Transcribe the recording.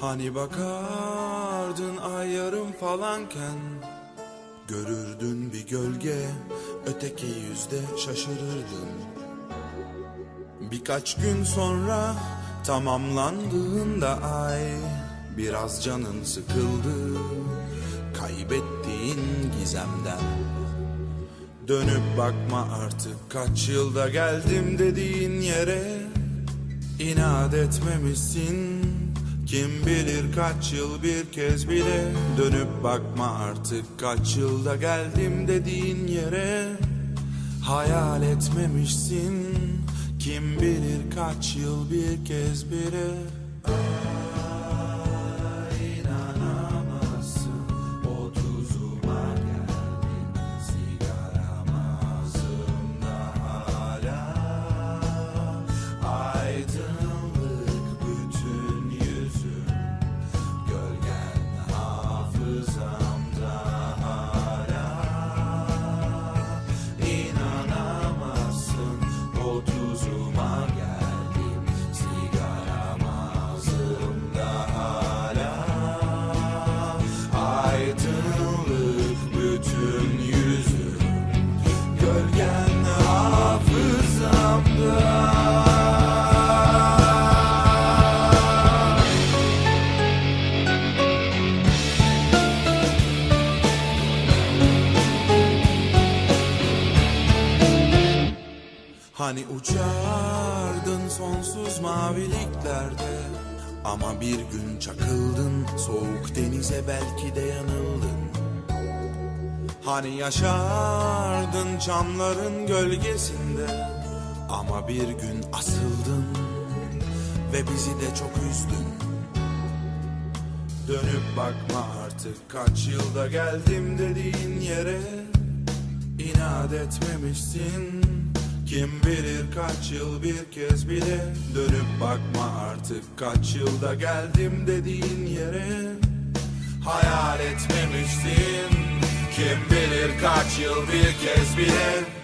Hani bakardın ay yarım falanken? Görürdün bir gölge öteki yüzde şaşırırdın. Birkaç gün sonra tamamlandığında ay Biraz canın sıkıldı kaybettiğin gizemden. Dönüp bakma artık kaç yılda geldim dediğin yere İnat etmemişsin Kim bilir kaç yıl bir kez bile Dönüp bakma artık kaç yılda geldim dediğin yere. Hayal etmemişsin. Kim bilir kaç yıl bir kez bile Hani uçardın sonsuz maviliklerde Ama bir gün çakıldın soğuk denize belki de yanıldın. Hani yaşardın çamların gölgesinde Ama bir gün asıldın ve bizi de çok üzdün. Dönüp bakma artık kaç yılda geldim dediğin yere İnat etmemişsin Kim bilir kaç yıl bir kez bile Dönüp bakma artık kaç yılda geldim dediğin yere. Hayal etmemiştin Kim bilir kaç yıl bir kez bile